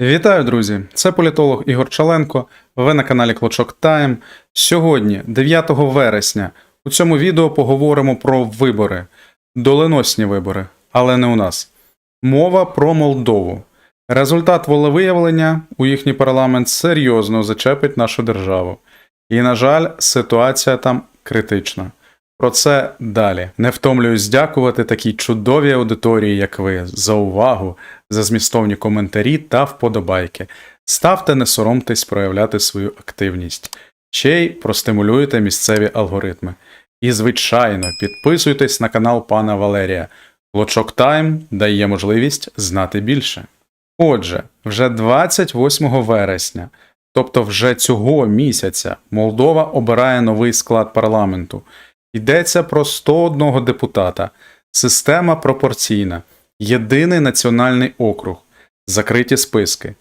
Вітаю, друзі! Це політолог Ігор Чаленко. Ви на каналі Клочок Тайм. Сьогодні, 9 вересня, у цьому відео поговоримо про вибори, доленосні вибори, але не у нас. Мова про Молдову. Результат волевиявлення у їхній парламент серйозно зачепить нашу державу. І, на жаль, ситуація там критична. Про це далі. Не втомлююсь дякувати такій чудовій аудиторії, як ви, за увагу, за змістовні коментарі та вподобайки. Ставте, не соромтесь проявляти свою активність. Ще й простимулюйте місцеві алгоритми. І, звичайно, підписуйтесь на канал пана Валерія. Лочок Тайм дає можливість знати більше. Отже, вже 28 вересня, тобто вже цього місяця, Молдова обирає новий склад парламенту. Йдеться про 101 депутата, система пропорційна, єдиний національний округ, закриті списки,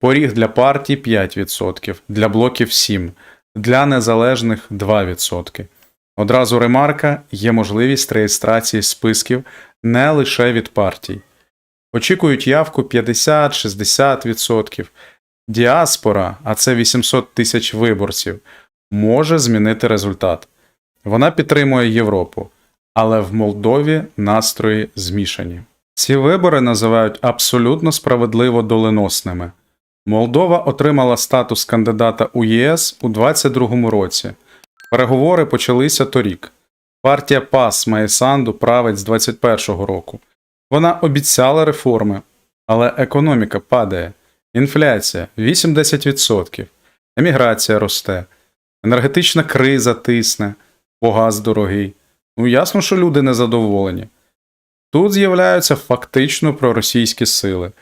поріг для партій 5%, для блоків 7%, для незалежних 2%. Одразу ремарка є можливість реєстрації списків не лише від партій. Очікують явку 50-60%. Діаспора, а це 800 тисяч виборців, може змінити результат. Вона підтримує Європу, але в Молдові настрої змішані. Ці вибори називають абсолютно справедливо доленосними. Молдова отримала статус кандидата у ЄС у 2022 році. Переговори почалися торік. Партія ПАС має Санду править з 2021 року. Вона обіцяла реформи, але економіка падає. Інфляція 8-10%, еміграція росте, енергетична криза тисне, бо газ дорогий. Ну ясно, що люди незадоволені. Тут з'являються фактично проросійські сили.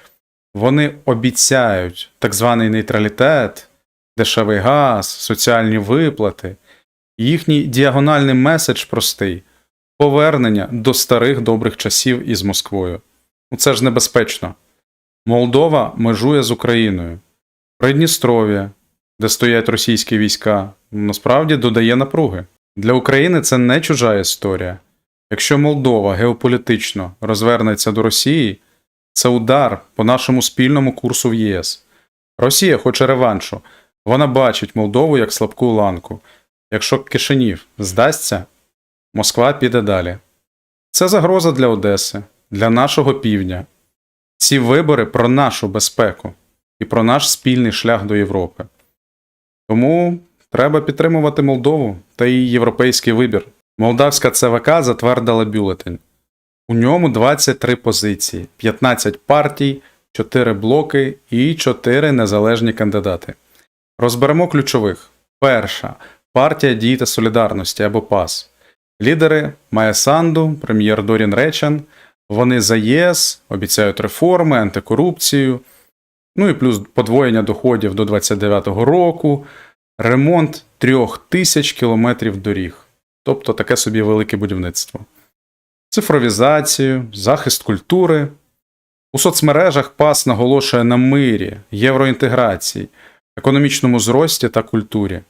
Вони обіцяють так званий нейтралітет, дешевий газ, соціальні виплати. Їхній діагональний меседж простий повернення до старих добрих часів із Москвою. Ну це ж небезпечно. Молдова межує з Україною. Придністров'я, де стоять російські війська, насправді додає напруги. Для України це не чужа історія. Якщо Молдова геополітично розвернеться до Росії, це удар по нашому спільному курсу в ЄС. Росія хоче реваншу. Вона бачить Молдову як слабку ланку. Якщо Кишинів здасться, Москва піде далі. Це загроза для Одеси, для нашого півдня. Ці вибори про нашу безпеку і про наш спільний шлях до Європи. Тому треба підтримувати Молдову та її європейський вибір. Молдавська ЦВК затвердила бюлетень. У ньому 23 позиції, 15 партій, 4 блоки і 4 незалежні кандидати. Розберемо ключових. Перша партія дії солідарності або ПАС. Лідери Майя Санду, прем'єр Дорін Речан. Вони за ЄС обіцяють реформи, антикорупцію, ну і плюс подвоєння доходів до 29-го року, ремонт трьох тисяч кілометрів доріг, тобто таке собі велике будівництво, цифровізацію, захист культури. У соцмережах ПАС наголошує на мирі, євроінтеграції, економічному зрості та культурі.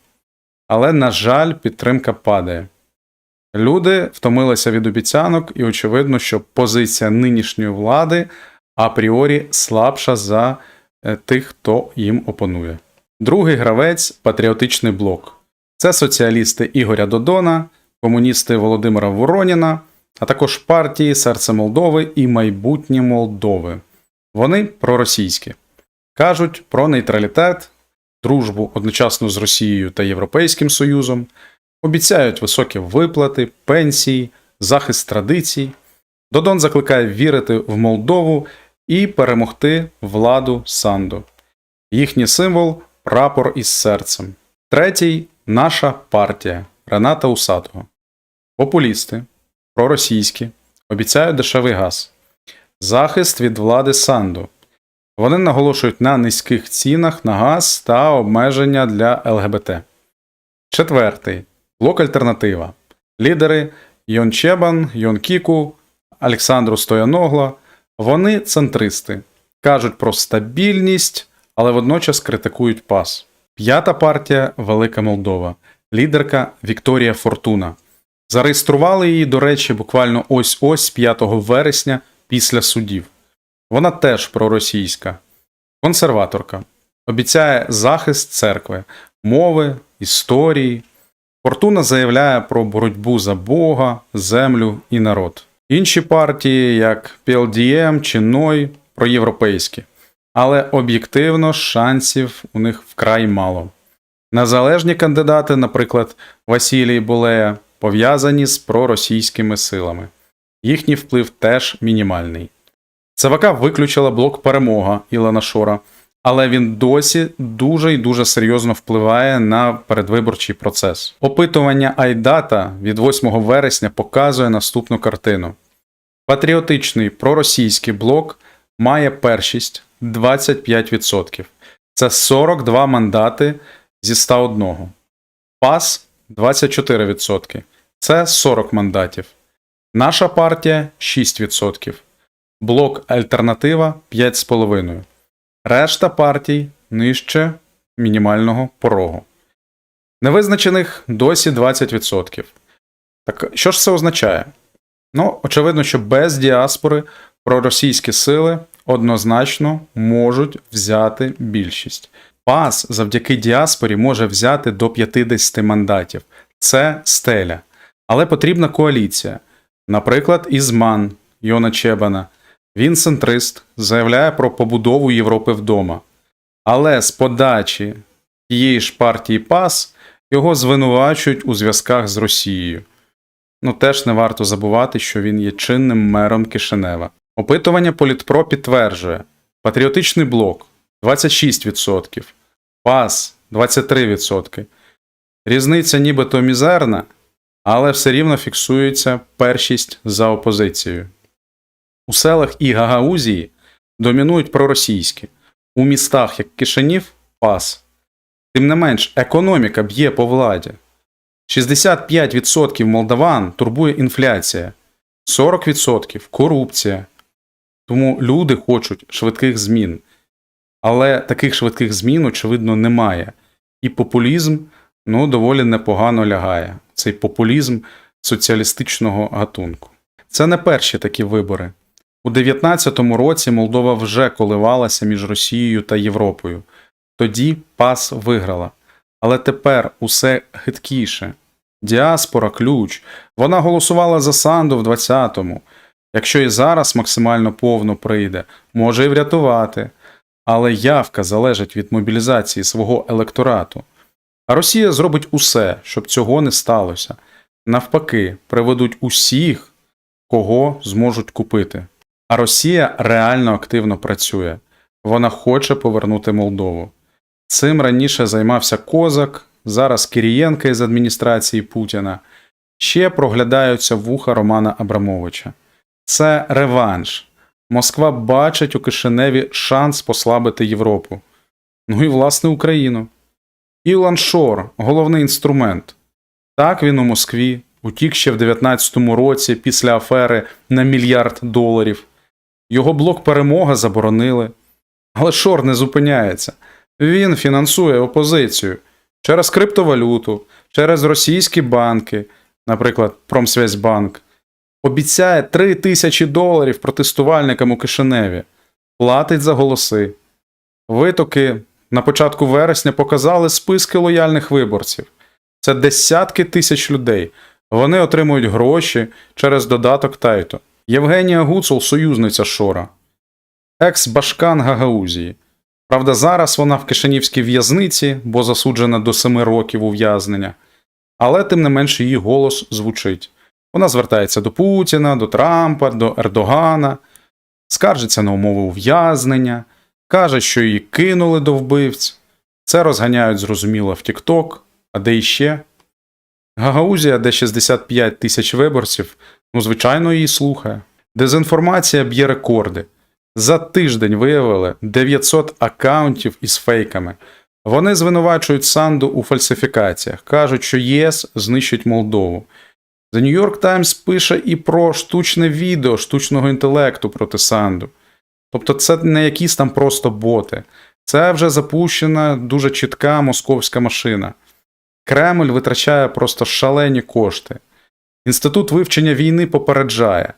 Але, на жаль, підтримка падає. Люди втомилися від обіцянок, і очевидно, що позиція нинішньої влади апріорі слабша за е, тих, хто їм опонує. Другий гравець патріотичний блок. Це соціалісти Ігоря Додона, комуністи Володимира Вороніна, а також партії Серце Молдови і майбутнє Молдови. Вони проросійські. Кажуть про нейтралітет, дружбу одночасно з Росією та Європейським Союзом. Обіцяють високі виплати, пенсії, захист традицій. Додон закликає вірити в Молдову і перемогти владу Санду. Їхній символ прапор із серцем. Третій наша партія Рената Усатого. Популісти, проросійські, обіцяють дешевий газ, захист від влади Санду. Вони наголошують на низьких цінах на газ та обмеження для ЛГБТ. Четвертий блок Альтернатива. Лідери Йон Чебан, Йон Кіку, Олександру Стояногла. Вони центристи, кажуть про стабільність, але водночас критикують пас. П'ята партія Велика Молдова, лідерка Вікторія Фортуна. Зареєстрували її, до речі, буквально ось ось 5 вересня після судів. Вона теж проросійська. консерваторка. Обіцяє захист церкви, мови, історії. Фортуна заявляє про боротьбу за Бога, землю і народ. Інші партії, як PLDM чи NOI, проєвропейські, але об'єктивно шансів у них вкрай мало. Незалежні кандидати, наприклад, Василій Булея, пов'язані з проросійськими силами. Їхній вплив теж мінімальний. ЦВК виключила блок перемога Ілона Шора, але він досі дуже і дуже серйозно впливає на передвиборчий процес. Опитування Айдата від 8 вересня показує наступну картину. Патріотичний проросійський блок має першість 25%. Це 42 мандати зі 101. ПАС 24%. Це 40 мандатів. Наша партія 6%. Блок Альтернатива 5,5%. Решта партій нижче мінімального порогу. Невизначених досі 20%. Так що ж це означає? Ну, очевидно, що без діаспори проросійські сили однозначно можуть взяти більшість. ПАС завдяки діаспорі може взяти до 50 мандатів. Це стеля. Але потрібна коаліція. Наприклад, Ізман Йона Чебана. Він центрист, заявляє про побудову Європи вдома. Але з подачі тієї ж партії ПАС його звинувачують у зв'язках з Росією. Ну теж не варто забувати, що він є чинним мером Кишинева. Опитування Політпро підтверджує: Патріотичний блок 26%, ПАС 23%. Різниця нібито мізерна, але все рівно фіксується першість за опозицією. У селах і Гагаузії домінують проросійські, у містах як Кишинів ПАС. Тим не менш, економіка б'є по владі. 65% молдаван турбує інфляція, 40% корупція. Тому люди хочуть швидких змін. Але таких швидких змін, очевидно, немає. І популізм ну, доволі непогано лягає. Цей популізм соціалістичного гатунку. Це не перші такі вибори. У 19-му році Молдова вже коливалася між Росією та Європою. Тоді ПАС виграла. Але тепер усе хиткіше. Діаспора ключ. Вона голосувала за Санду в 20-му. Якщо і зараз максимально повно прийде, може і врятувати. Але явка залежить від мобілізації свого електорату. А Росія зробить усе, щоб цього не сталося. Навпаки, приведуть усіх, кого зможуть купити. А Росія реально активно працює. Вона хоче повернути Молдову. Цим раніше займався Козак, зараз Кирієнка із адміністрації Путіна. Ще проглядаються вуха Романа Абрамовича. Це реванш. Москва бачить у Кишиневі шанс послабити Європу. Ну і власне Україну. Ілан Шор головний інструмент. Так він у Москві, утік ще в 19-му році після афери на мільярд доларів. Його блок перемога заборонили. Але Шор не зупиняється. Він фінансує опозицію через криптовалюту, через російські банки, наприклад, Промсвязьбанк. Обіцяє 3 тисячі доларів протестувальникам у Кишиневі, платить за голоси. Витоки на початку вересня показали списки лояльних виборців. Це десятки тисяч людей. Вони отримують гроші через додаток Тайто. Євгенія Гуцул союзниця Шора, екс-башкан Гагаузії. Правда, зараз вона в Кишинівській в'язниці, бо засуджена до семи років ув'язнення, але тим не менше її голос звучить. Вона звертається до Путіна, до Трампа, до Ердогана, скаржиться на умови ув'язнення, каже, що її кинули до вбивць. Це розганяють зрозуміло в Тікток, а де іще. Гагаузія, де 65 тисяч виборців, ну, звичайно, її слухає. Дезінформація б'є рекорди. За тиждень виявили 900 акаунтів із фейками. Вони звинувачують Санду у фальсифікаціях, кажуть, що ЄС знищить Молдову. The New York Times пише і про штучне відео штучного інтелекту проти Санду. Тобто це не якісь там просто боти. Це вже запущена дуже чітка московська машина. Кремль витрачає просто шалені кошти. Інститут вивчення війни попереджає: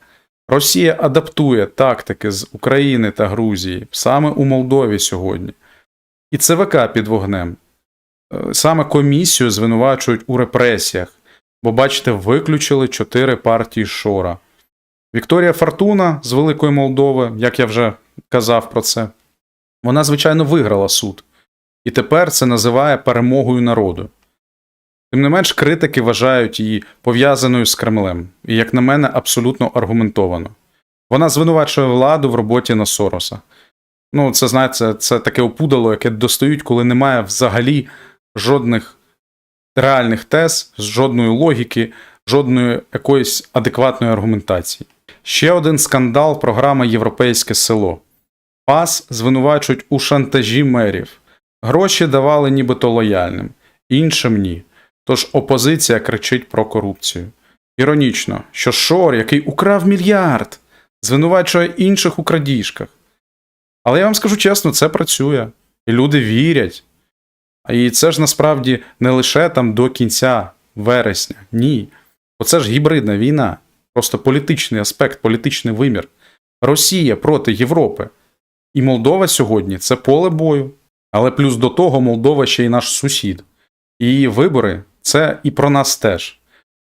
Росія адаптує тактики з України та Грузії саме у Молдові сьогодні. І ЦВК під вогнем. Е, Саме комісію звинувачують у репресіях, бо, бачите, виключили чотири партії Шора. Вікторія Фортуна з Великої Молдови, як я вже казав про це, вона, звичайно, виграла суд. І тепер це називає перемогою народу. Тим не менш, критики вважають її пов'язаною з Кремлем, і, як на мене, абсолютно аргументовано. Вона звинувачує владу в роботі на Сороса. Ну, це знаєте, це, це таке опудало, яке достають, коли немає взагалі жодних реальних тез, жодної логіки, жодної якоїсь адекватної аргументації. Ще один скандал програма Європейське село. ПАС звинувачують у шантажі мерів. Гроші давали нібито лояльним, іншим ні. Тож опозиція кричить про корупцію. Іронічно, що Шор, який украв мільярд, звинувачує інших у крадіжках. Але я вам скажу чесно, це працює. І люди вірять. І це ж насправді не лише там до кінця вересня. Ні. Оце ж гібридна війна. Просто політичний аспект, політичний вимір. Росія проти Європи. І Молдова сьогодні це поле бою. Але плюс до того Молдова ще й наш сусід. І вибори це і про нас теж.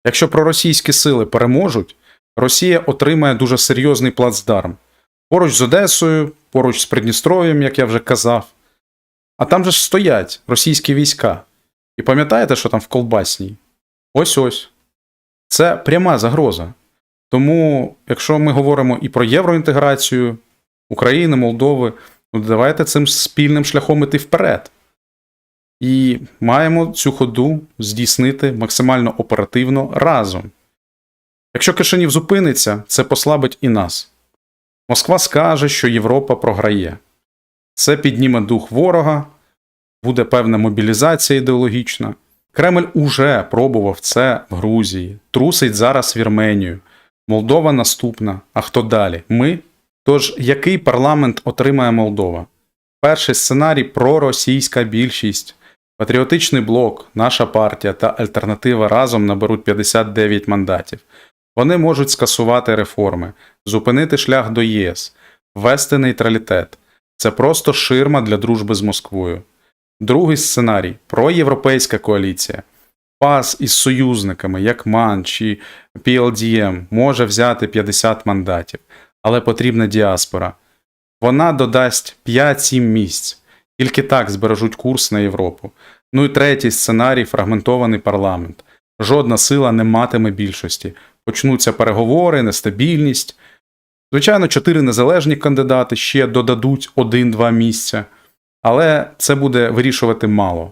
Якщо проросійські сили переможуть, Росія отримає дуже серйозний плацдарм. Поруч з Одесою, поруч з Придністров'ям, як я вже казав. А там же ж стоять російські війська. І пам'ятаєте, що там в Колбасній? Ось ось. Це пряма загроза. Тому, якщо ми говоримо і про євроінтеграцію України, Молдови, ну давайте цим спільним шляхом іти вперед. І маємо цю ходу здійснити максимально оперативно разом. Якщо Кишинів зупиниться, це послабить і нас. Москва скаже, що Європа програє. Це підніме дух ворога, буде певна мобілізація ідеологічна. Кремль уже пробував це в Грузії, трусить зараз Вірменію. Молдова наступна. А хто далі? Ми? Тож, який парламент отримає Молдова? Перший сценарій проросійська більшість. Патріотичний блок, наша партія та альтернатива разом наберуть 59 мандатів. Вони можуть скасувати реформи, зупинити шлях до ЄС, ввести нейтралітет. Це просто ширма для дружби з Москвою. Другий сценарій проєвропейська коаліція. ПАС із союзниками, як МАН чи PLDM, може взяти 50 мандатів, але потрібна діаспора. Вона додасть 5-7 місць, тільки так збережуть курс на Європу. Ну і третій сценарій фрагментований парламент. Жодна сила не матиме більшості. Почнуться переговори, нестабільність. Звичайно, чотири незалежні кандидати ще додадуть один-два місця, але це буде вирішувати мало.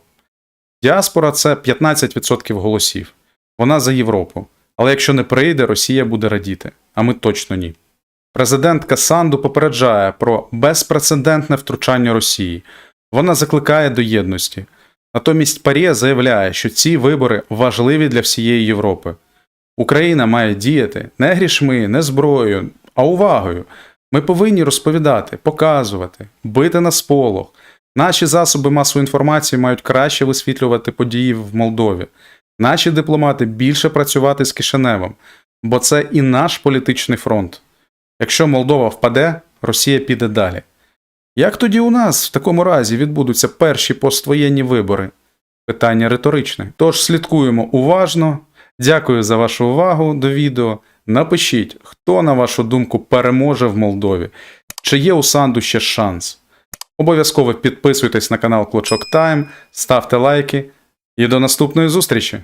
Діаспора це 15% голосів. Вона за Європу. Але якщо не прийде, Росія буде радіти, а ми точно ні. Президентка Санду попереджає про безпрецедентне втручання Росії. Вона закликає до єдності. Натомість Парє заявляє, що ці вибори важливі для всієї Європи. Україна має діяти не грішми, не зброєю, а увагою. Ми повинні розповідати, показувати, бити на сполох. Наші засоби масової інформації мають краще висвітлювати події в Молдові. Наші дипломати більше працювати з Кишиневом, бо це і наш політичний фронт. Якщо Молдова впаде, Росія піде далі. Як тоді у нас в такому разі відбудуться перші поствоєнні вибори? Питання риторичне. Тож слідкуємо уважно. Дякую за вашу увагу до відео. Напишіть, хто, на вашу думку, переможе в Молдові, чи є у Санду ще шанс. Обов'язково підписуйтесь на канал Клочок Тайм, ставте лайки і до наступної зустрічі!